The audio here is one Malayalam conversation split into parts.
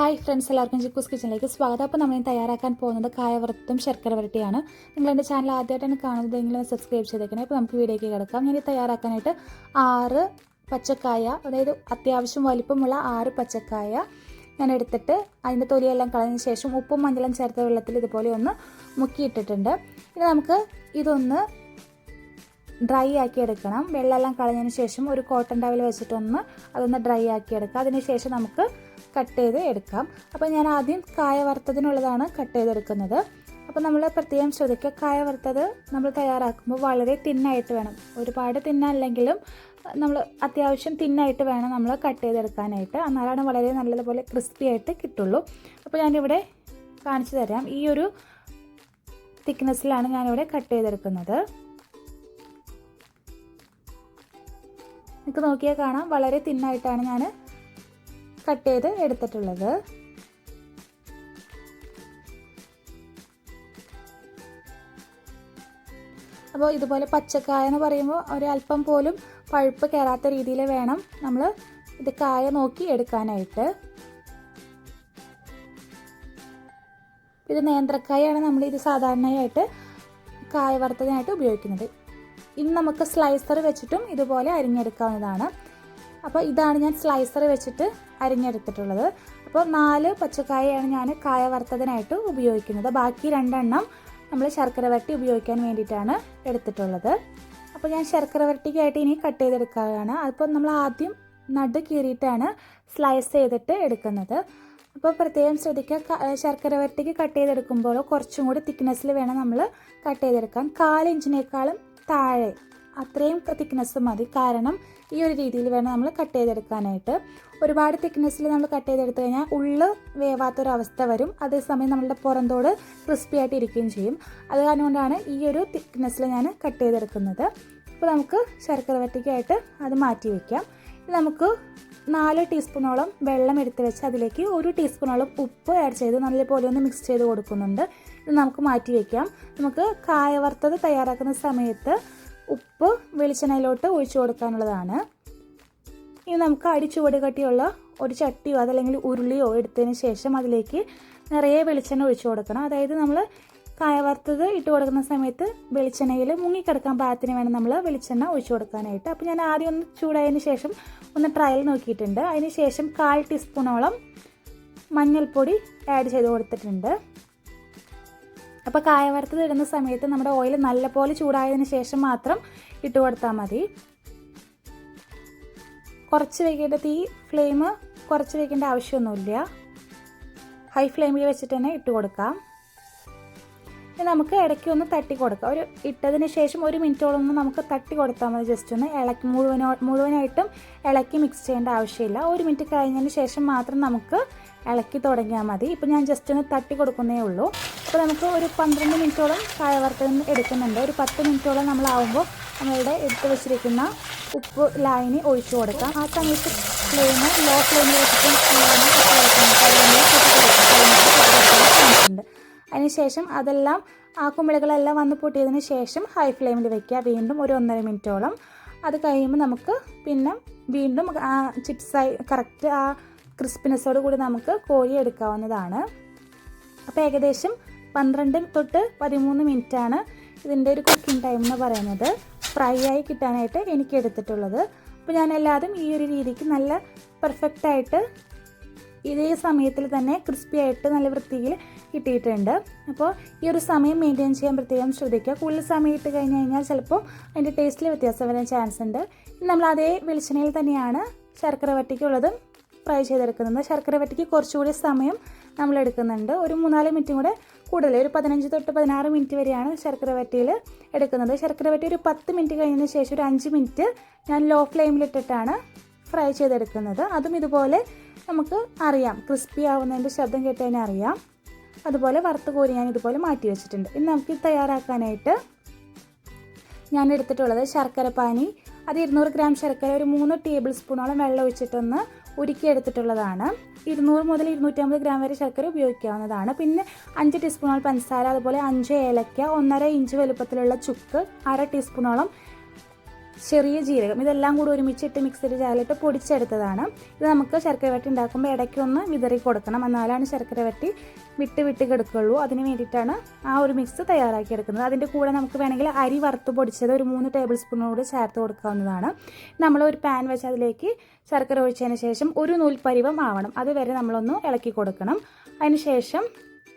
ഹായ് ഫ്രണ്ട്സ് എല്ലാവർക്കും ജിക്കൂസ് കിച്ചണിലേക്ക് സ്വാഗതം. അപ്പോൾ നമ്മൾ തയ്യാറാക്കാൻ പോകുന്നത് കായവൃത്തും ശർക്കര വരട്ടിയാണ്. നിങ്ങൾ എന്റെ ചാനൽ ആദ്യമായിട്ടാണ് കാണുന്നതെങ്കിൽ സബ്സ്ക്രൈബ് ചെയ്തേക്കണേ. അപ്പോൾ നമുക്ക് വീഡിയോയ്ക്ക് കിടക്കാം. ഞാൻ തയ്യാറാക്കാനായിട്ട് ആറ് പച്ചക്കായ അതായത് അത്യാവശ്യം വലിപ്പമുള്ള ആറ് പച്ചക്കായ ഞാൻ എടുത്തിട്ട് അതിന്റെ തൊലിയെല്ലാം കളഞ്ഞ ശേഷം ഉപ്പും മഞ്ഞളും ചേർത്ത വെള്ളത്തിൽ ഇതുപോലെ ഒന്ന് മുക്കിയിട്ടിട്ടുണ്ട്. ഇനി നമുക്ക് ഇതൊന്ന് ഡ്രൈ ആക്കി എടുക്കണം വെള്ളമെല്ലാം കളഞ്ഞതിന് ശേഷം ഒരു കോട്ടൺ ടവൽ വെച്ചിട്ടൊന്ന് അതൊന്ന് ഡ്രൈ ആക്കി എടുക്കാം അതിനുശേഷം നമുക്ക് കട്ട് ചെയ്ത് എടുക്കാം. അപ്പോൾ ഞാൻ ആദ്യം കായ വറുത്തതിനുള്ളതാണ് കട്ട് ചെയ്തെടുക്കുന്നത്. അപ്പോൾ നമ്മൾ പ്രത്യേകം ശ്രദ്ധിക്കുക കായ വറുത്തത് നമ്മൾ തയ്യാറാക്കുമ്പോൾ വളരെ തിന്നായിട്ട് വേണം. ഒരുപാട് തിന്നല്ലെങ്കിലും നമ്മൾ അത്യാവശ്യം തിന്നായിട്ട് വേണം നമ്മൾ കട്ട് ചെയ്തെടുക്കാനായിട്ട്. എന്നാലാണ് വളരെ നല്ലതുപോലെ ക്രിസ്പി ആയിട്ട് കിട്ടുള്ളൂ. അപ്പോൾ ഞാനിവിടെ കാണിച്ചു തരാം. ഈ ഒരു തിക്നെസ്സിലാണ് ഞാനിവിടെ കട്ട് ചെയ്തെടുക്കുന്നത്. നിങ്ങൾക്ക് നോക്കിയാൽ കാണാം. വളരെ തിന്നായിട്ടാണ് ഞാൻ കട്ട് ചെയ്ത് എടുത്തിട്ടുള്ളത്. അപ്പോൾ ഇതുപോലെ പച്ചക്കായ എന്ന് പറയുമ്പോൾ ഒരല്പം പോലും പഴുപ്പ് കയറാത്ത രീതിയിൽ വേണം നമ്മൾ ഇത് കായ നോക്കി എടുക്കാനായിട്ട്. ഇത് നേന്ത്രക്കായാണ് നമ്മൾ ഇത് സാധാരണയായിട്ട് കായ വറുത്തതിനായിട്ട് ഉപയോഗിക്കുന്നത്. ഇനി നമുക്ക് സ്ലൈസർ വെച്ചിട്ടും ഇതുപോലെ അരിഞ്ഞെടുക്കാവുന്നതാണ്. അപ്പോൾ ഇതാണ് ഞാൻ സ്ലൈസർ വെച്ചിട്ട് അരിഞ്ഞെടുത്തിട്ടുള്ളത്. അപ്പോൾ നാല് പച്ചക്കായയാണ് ഞാൻ കായ വറുത്തതിനായിട്ട് ഉപയോഗിക്കുന്നത്. ബാക്കി രണ്ടെണ്ണം നമ്മൾ ശർക്കര വരട്ടി ഉപയോഗിക്കാൻ വേണ്ടിയിട്ടാണ് എടുത്തിട്ടുള്ളത്. അപ്പോൾ ഞാൻ ശർക്കര വരട്ടിക്കായിട്ട് ഇനി കട്ട് ചെയ്തെടുക്കുകയാണ്. അപ്പോൾ നമ്മൾ ആദ്യം നടു കീറിയിട്ടാണ് സ്ലൈസ് ചെയ്തിട്ട് എടുക്കുന്നത്. അപ്പോൾ പ്രത്യേകം ശ്രദ്ധിക്കുക ശർക്കര വരട്ടിക്ക് കട്ട് ചെയ്തെടുക്കുമ്പോൾ കുറച്ചും കൂടി തിക്നെസ്സിൽ വേണം നമ്മൾ കട്ട് ചെയ്തെടുക്കാൻ. കാലിഞ്ചിനേക്കാളും താഴെ അത്രയും തിക്നെസ് മതി. കാരണം ഈ ഒരു രീതിയിൽ വേണം നമ്മൾ കട്ട് ചെയ്തെടുക്കാനായിട്ട്. ഒരുപാട് തിക്നെസ്സിൽ നമ്മൾ കട്ട് ചെയ്തെടുത്തു കഴിഞ്ഞാൽ ഉള്ള് വേവാത്തൊരവസ്ഥ വരും. അതേസമയം നമ്മളുടെ പുറന്തോട് ക്രിസ്പി ആയിട്ട് ഇരിക്കുകയും ചെയ്യും. അത് കാരണം ഈ ഒരു തിക്നെസ്സിൽ ഞാൻ കട്ട് ചെയ്തെടുക്കുന്നത്. അപ്പോൾ നമുക്ക് ശർക്കര വറ്റിക്കായിട്ട് അത് മാറ്റി വയ്ക്കാം നമുക്ക് നാല് ടീസ്പൂണോളം വെള്ളം എടുത്ത് വെച്ച് അതിലേക്ക് ഒരു ടീസ്പൂണോളം ഉപ്പ് ആഡ് ചെയ്ത് നല്ലപോലെ ഒന്ന് മിക്സ് ചെയ്ത് കൊടുക്കുന്നുണ്ട്. ഇത് നമുക്ക് മാറ്റി വയ്ക്കാം നമുക്ക് കായ വറുത്തത് തയ്യാറാക്കുന്ന സമയത്ത് ഉപ്പ് വെളിച്ചെണ്ണയിലോട്ട് ഒഴിച്ചു കൊടുക്കാനുള്ളതാണ്. ഇനി നമുക്ക് അടിച്ചുവട് കട്ടിയുള്ള ഒരു ചട്ടിയോ അതല്ലെങ്കിൽ ഉരുളിയോ എടുത്തതിന് ശേഷം അതിലേക്ക് നിറയെ വെളിച്ചെണ്ണ ഒഴിച്ചു കൊടുക്കണം. അതായത് നമ്മൾ കായ വറുത്തത് ഇട്ട് കൊടുക്കുന്ന സമയത്ത് വെളിച്ചെണ്ണയിൽ മുങ്ങിക്കിടക്കാൻ പാകത്തിന് വേണം നമ്മൾ വെളിച്ചെണ്ണ ഒഴിച്ചു കൊടുക്കാനായിട്ട്. അപ്പോൾ ഞാൻ ആദ്യം ഒന്ന് ചൂടായതിന് ശേഷം ഒന്ന് ട്രയൽ നോക്കിയിട്ടുണ്ട്. അതിന് ശേഷം കാൽ ടീസ്പൂണോളം മഞ്ഞൾപ്പൊടി ആഡ് ചെയ്ത് കൊടുത്തിട്ടുണ്ട്. അപ്പോൾ കായ വറുത്തത് ഇടുന്ന സമയത്ത് നമ്മുടെ ഓയിൽ നല്ലപോലെ ചൂടായതിന് ശേഷം മാത്രം ഇട്ട് കൊടുത്താൽ മതി. കുറച്ച് വയ്ക്കേണ്ട തീ ഫ്ലെയിം കുറച്ച് വയ്ക്കേണ്ട ആവശ്യമൊന്നുമില്ല. ഹൈ ഫ്ലെയിമിൽ വെച്ചിട്ട് തന്നെ ഇട്ട് കൊടുക്കാം. നമുക്ക് ഇടയ്ക്ക് ഒന്ന് തട്ടി കൊടുക്കാം. ഒരു ഇട്ടതിന് ശേഷം ഒരു മിനിറ്റോളം ഒന്ന് നമുക്ക് തട്ടി കൊടുത്താൽ മതി. ജസ്റ്റ് ഒന്ന് ഇളക്കി മുഴുവനോ മുഴുവനായിട്ടും ഇളക്കി മിക്സ് ചെയ്യേണ്ട ആവശ്യമില്ല. ഒരു മിനിറ്റ് കഴിഞ്ഞതിന് ശേഷം മാത്രം നമുക്ക് ഇളക്കി തുടങ്ങിയാൽ മതി. ഇപ്പോൾ ഞാൻ ജസ്റ്റ് ഒന്ന് തട്ടി കൊടുക്കുന്നേ ഉള്ളൂ. അപ്പോൾ നമുക്ക് ഒരു പന്ത്രണ്ട് മിനിറ്റോളം കായ വറുത്തതിന് എടുക്കുന്നുണ്ട്. ഒരു പത്ത് മിനിറ്റോളം നമ്മളാവുമ്പോൾ നമ്മളുടെ എടുത്ത് വെച്ചിരിക്കുന്ന ഉപ്പ് ലായനി ഒഴിച്ചു കൊടുക്കാം. ആ സമയത്ത് ഫ്ലെയിം ലോ ഫ്ലെയിമിൽ വെച്ചിട്ട് അതിനുശേഷം അതെല്ലാം ആ കുമ്പിളികളെല്ലാം വന്ന് പൊട്ടിയതിന് ശേഷം ഹൈ ഫ്ലെയിമിൽ വെക്കുക. വീണ്ടും ഒരു ഒന്നര മിനിറ്റോളം. അത് കഴിയുമ്പോൾ നമുക്ക് പിന്നെ വീണ്ടും ആ ചിപ്സായി കറക്റ്റ് ആ ക്രിസ്പിനെസ്സോട് കൂടി നമുക്ക് കോഴി എടുക്കാവുന്നതാണ്. അപ്പോൾ ഏകദേശം പന്ത്രണ്ട് തൊട്ട് പതിമൂന്ന് മിനിറ്റാണ് ഇതിന്റെ ഒരു കുക്കിംഗ് ടൈം എന്ന് പറയുന്നത്. ഫ്രൈ ആയി കിട്ടാനായിട്ട് എനിക്ക് എടുത്തിട്ടുള്ളത്. അപ്പോൾ ഞാൻ എല്ലാതും ഈ ഒരു രീതിക്ക് നല്ല പെർഫെക്റ്റായിട്ട് ഇതേ സമയത്തിൽ തന്നെ ക്രിസ്പി ആയിട്ട് നല്ല വൃത്തിയിൽ കിട്ടിയിട്ടുണ്ട്. അപ്പോൾ ഈ ഒരു സമയം മെയിന്റെയിൻ ചെയ്യാൻ പ്രത്യേകം ശ്രദ്ധിക്കുക. കൂടുതൽ സമയം ഇട്ട് കഴിഞ്ഞ് കഴിഞ്ഞാൽ ചിലപ്പോൾ അതിന്റെ ടേസ്റ്റിൽ വ്യത്യാസം വരാൻ ചാൻസ് ഉണ്ട്. നമ്മൾ അതേ വെളിച്ചെണ്ണയിൽ തന്നെയാണ് ശർക്കര വട്ടിക്കുള്ളതും ഫ്രൈ ചെയ്തെടുക്കുന്നത്. ശർക്കര വട്ടിക്ക് കുറച്ചുകൂടി സമയം നമ്മൾ എടുക്കുന്നുണ്ട്. ഒരു മൂന്നാൽ മിനിറ്റും കൂടെ കൂടുതൽ ഒരു പതിനഞ്ച് തൊട്ട് പതിനാറ് മിനിറ്റ് വരെയാണ് ശർക്കര വറ്റിയിൽ എടുക്കുന്നത്. ശർക്കര വറ്റി ഒരു പത്ത് മിനിറ്റ് കഴിഞ്ഞതിന് ശേഷം ഒരു അഞ്ച് മിനിറ്റ് ഞാൻ ലോ ഫ്ലെയിമിലിട്ടിട്ടാണ് ഫ്രൈ ചെയ്തെടുക്കുന്നത്. അതും ഇതുപോലെ നമുക്ക് അറിയാം. ക്രിസ്പി ആവുന്നതിന്റെ ശബ്ദം കേട്ടതിനെ അറിയാം. അതുപോലെ വറുത്ത് കോരി ഞാൻ ഇതുപോലെ മാറ്റി വെച്ചിട്ടുണ്ട്. ഇനി നമുക്ക് തയ്യാറാക്കാനായിട്ട് ഞാൻ എടുത്തിട്ടുള്ളത് ശർക്കര പാനി. അത് ഇരുന്നൂറ് ഗ്രാം ശർക്കര ഒരു മൂന്ന് ടേബിൾ സ്പൂണോളം വെള്ളം ഒഴിച്ചിട്ടൊന്ന് ഉരുക്കി എടുത്തിട്ടുള്ളതാണ്. ഇരുന്നൂറ് മുതൽ ഇരുന്നൂറ്റമ്പത് ഗ്രാം വരെ ശർക്കര ഉപയോഗിക്കാവുന്നതാണ്. പിന്നെ അഞ്ച് ടീസ്പൂണോളം പഞ്ചസാര അതുപോലെ അഞ്ച് ഏലക്ക ഒന്നര ഇഞ്ച് വലുപ്പത്തിലുള്ള ചുക്ക് അര ടീസ്പൂണോളം ചെറിയ ജീരകം ഇതെല്ലാം കൂടി ഒരുമിച്ചിട്ട് മിക്സിയിൽ ചാലിട്ട് പൊടിച്ചെടുത്തതാണ്. ഇത് നമുക്ക് ശർക്കര വരട്ടി ഉണ്ടാക്കുമ്പോൾ ഇടയ്ക്കൊന്ന് വിതറി കൊടുക്കണം. എന്നാലാണ് ശർക്കര വരട്ടി വിട്ട് വിട്ട് കിടക്കുള്ളൂ. അതിന് വേണ്ടിയിട്ടാണ് ആ ഒരു മിക്സ് തയ്യാറാക്കി എടുക്കുന്നത് അതിന്റെ കൂടെ നമുക്ക് വേണമെങ്കിൽ അരി വറുത്ത് പൊടിച്ചത് ഒരു മൂന്ന് ടേബിൾ സ്പൂണോട് ചേർത്ത് കൊടുക്കാവുന്നതാണ്. നമ്മൾ ഒരു പാൻ വെച്ച് അതിലേക്ക് ശർക്കര ഒഴിച്ചതിന് ശേഷം ഒരു നൂൽപ്പരിവം ആവണം. അതുവരെ നമ്മളൊന്ന് ഇളക്കി കൊടുക്കണം. അതിന് ശേഷം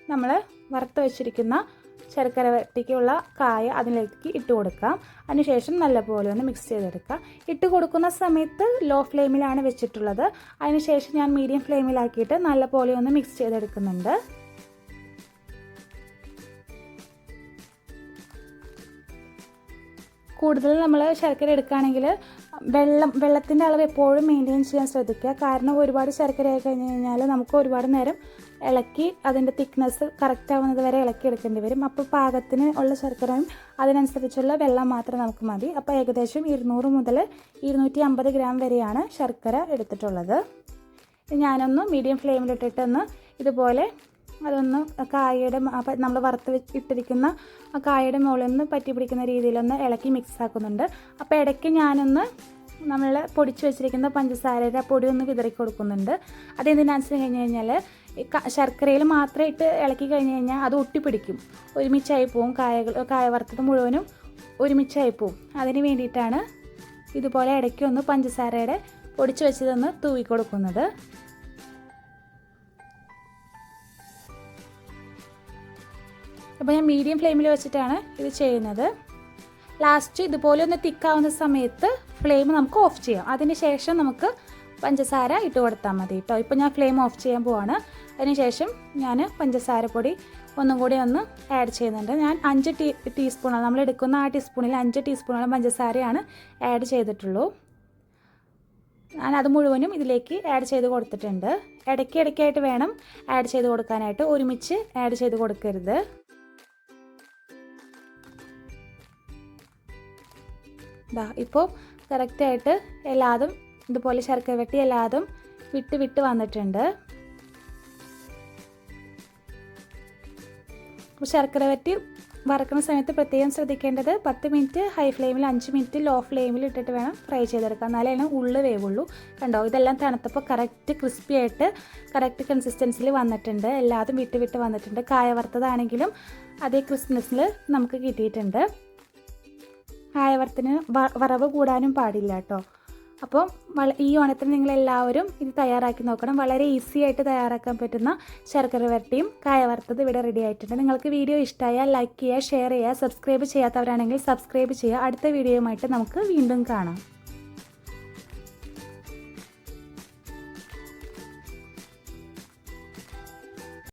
നമ്മൾ വറുത്ത് വെച്ചിരിക്കുന്ന ശർക്കര വരട്ടിക്കുള്ള കായ അതിലേക്ക് ഇട്ട് കൊടുക്കാം. അതിനുശേഷം നല്ലപോലെ ഒന്ന് മിക്സ് ചെയ്തെടുക്കുക ഇട്ട് കൊടുക്കുന്ന സമയത്ത് ലോ ഫ്ലെയിമിലാണ് വെച്ചിട്ടുള്ളത്. അതിനുശേഷം ഞാൻ മീഡിയം ഫ്ലെയിമിലാക്കിയിട്ട് നല്ലപോലെ ഒന്ന് മിക്സ് ചെയ്തെടുക്കുന്നുണ്ട്. കൂടുതൽ നമ്മൾ ശർക്കര എടുക്കുകയാണെങ്കിൽ വെള്ളം വെള്ളത്തിന്റെ അളവ് എപ്പോഴും മെയിന്റെയിൻ ചെയ്യാൻ ശ്രദ്ധിക്കുക. കാരണം ഒരുപാട് ശർക്കര ആയി കഴിഞ്ഞ് കഴിഞ്ഞാൽ നമുക്ക് ഒരുപാട് നേരം ഇളക്കി അതിന്റെ തിക്നെസ് കറക്റ്റ് ആവുന്നത് വരെ ഇളക്കി എടുക്കേണ്ടി വരും. അപ്പോൾ പാകത്തിന് ഉള്ള ശർക്കരയും അതിനനുസരിച്ചുള്ള വെള്ളം മാത്രം നമുക്ക് മതി. അപ്പോൾ ഏകദേശം ഇരുന്നൂറ് മുതൽ ഇരുന്നൂറ്റി അമ്പത് ഗ്രാം വരെയാണ് ശർക്കര എടുത്തിട്ടുള്ളത്. ഞാനൊന്ന് മീഡിയം ഫ്ലെയിമിലിട്ടിട്ടൊന്ന് ഇതുപോലെ അതൊന്ന് കായയുടെ നമ്മൾ വറുത്ത് ഇട്ടിരിക്കുന്ന കായയുടെ മുകളിൽ നിന്ന് പറ്റി പിടിക്കുന്ന രീതിയിലൊന്ന് ഇളക്കി മിക്സ് ആക്കുന്നുണ്ട്. അപ്പോൾ ഇടയ്ക്ക് ഞാനൊന്ന് നമ്മൾ പൊടിച്ച് വെച്ചിരിക്കുന്ന പഞ്ചസാരയുടെ പൊടി ഒന്ന് വിതറി കൊടുക്കുന്നുണ്ട് അതെന്തിനാണെന്ന് കഴിഞ്ഞ് കഴിഞ്ഞാൽ ശർക്കരയിൽ മാത്രം ഇട്ട് ഇളക്കി കഴിഞ്ഞ് കഴിഞ്ഞാൽ അത് ഒട്ടിപ്പിടിക്കും. ഒരുമിച്ചായി പോവും കായകൾ കായ വറുത്തത് മുഴുവനും ഒരുമിച്ചായി പോവും. അതിന് വേണ്ടിയിട്ടാണ് ഇതുപോലെ ഇടയ്ക്ക് ഒന്ന് പഞ്ചസാരയുടെ പൊടിച്ച് വെച്ചതൊന്ന് തൂവി കൊടുക്കുന്നത്. അപ്പോൾ ഞാൻ മീഡിയം ഫ്ലെയിമിൽ വെച്ചിട്ടാണ് ഇത് ചെയ്യുന്നത്. ലാസ്റ്റ് ഇതുപോലെ ഒന്ന് തിക്കാവുന്ന സമയത്ത് ഫ്ലെയിം നമുക്ക് ഓഫ് ചെയ്യാം. അതിന് ശേഷം നമുക്ക് പഞ്ചസാര ഇട്ട് കൊടുത്താൽ മതി കേട്ടോ. ഇപ്പോൾ ഞാൻ ഫ്ലെയിം ഓഫ് ചെയ്യാൻ പോവാണ്. അതിനുശേഷം ഞാൻ പഞ്ചസാര പൊടി ഒന്നും കൂടി ഒന്ന് ആഡ് ചെയ്യുന്നുണ്ട്. ഞാൻ അഞ്ച് ടീ ടീസ്പൂണാണ് നമ്മൾ എടുക്കുന്ന ആ ടീസ്പൂണിൽ അഞ്ച് ടീസ്പൂണോളം പഞ്ചസാരയാണ് ആഡ് ചെയ്തിട്ടുള്ളൂ. ഞാൻ അത് മുഴുവനും ഇതിലേക്ക് ആഡ് ചെയ്ത് കൊടുത്തിട്ടുണ്ട്. ഇടയ്ക്ക് ഇടയ്ക്കായിട്ട് വേണം ആഡ് ചെയ്ത് കൊടുക്കാനായിട്ട്. ഒരുമിച്ച് ആഡ് ചെയ്ത് കൊടുക്കരുത്. ഇപ്പോൾ കറക്റ്റായിട്ട് എല്ലാതും ഇതുപോലെ ശർക്കര വെട്ടി എല്ലാതും വിട്ട് വിട്ട് വന്നിട്ടുണ്ട്. ശർക്കര വറ്റി വറക്കുന്ന സമയത്ത് പ്രത്യേകം ശ്രദ്ധിക്കേണ്ടത് പത്ത് മിനിറ്റ് ഹൈ ഫ്ലെയിമിൽ അഞ്ച് മിനിറ്റ് ലോ ഫ്ലെയിമിൽ ഇട്ടിട്ട് വേണം ഫ്രൈ ചെയ്തെടുക്കാം എന്നാലേ ഉള്ളു വേവുള്ളൂ. കണ്ടോ? ഇതെല്ലാം തണുത്തപ്പോൾ കറക്റ്റ് ക്രിസ്പി ആയിട്ട് കറക്റ്റ് കൺസിസ്റ്റൻസിൽ വന്നിട്ടുണ്ട്. എല്ലാതും വിട്ട് വിട്ട് വന്നിട്ടുണ്ട്. കായ വറുത്തതാണെങ്കിലും അതേ ക്രിസ്മസിൽ നമുക്ക് കിട്ടിയിട്ടുണ്ട്. കായ വറുത്തിന് വറവ് കൂടാനും പാടില്ല കേട്ടോ. അപ്പോൾ ഈ ഓണത്തിന് നിങ്ങളെല്ലാവരും ഇത് തയ്യാറാക്കി നോക്കണം. വളരെ ഈസി ആയിട്ട് തയ്യാറാക്കാൻ പറ്റുന്ന ശർക്കര വരട്ടിയും കായ വറുത്തത് ഇവിടെ റെഡി ആയിട്ടുണ്ട്. നിങ്ങൾക്ക് വീഡിയോ ഇഷ്ടമായാൽ ലൈക്ക് ചെയ്യുക ഷെയർ ചെയ്യുക സബ്സ്ക്രൈബ് ചെയ്യാത്തവരാണെങ്കിൽ സബ്സ്ക്രൈബ് ചെയ്യുക. അടുത്ത വീഡിയോയുമായിട്ട് നമുക്ക് വീണ്ടും കാണാം.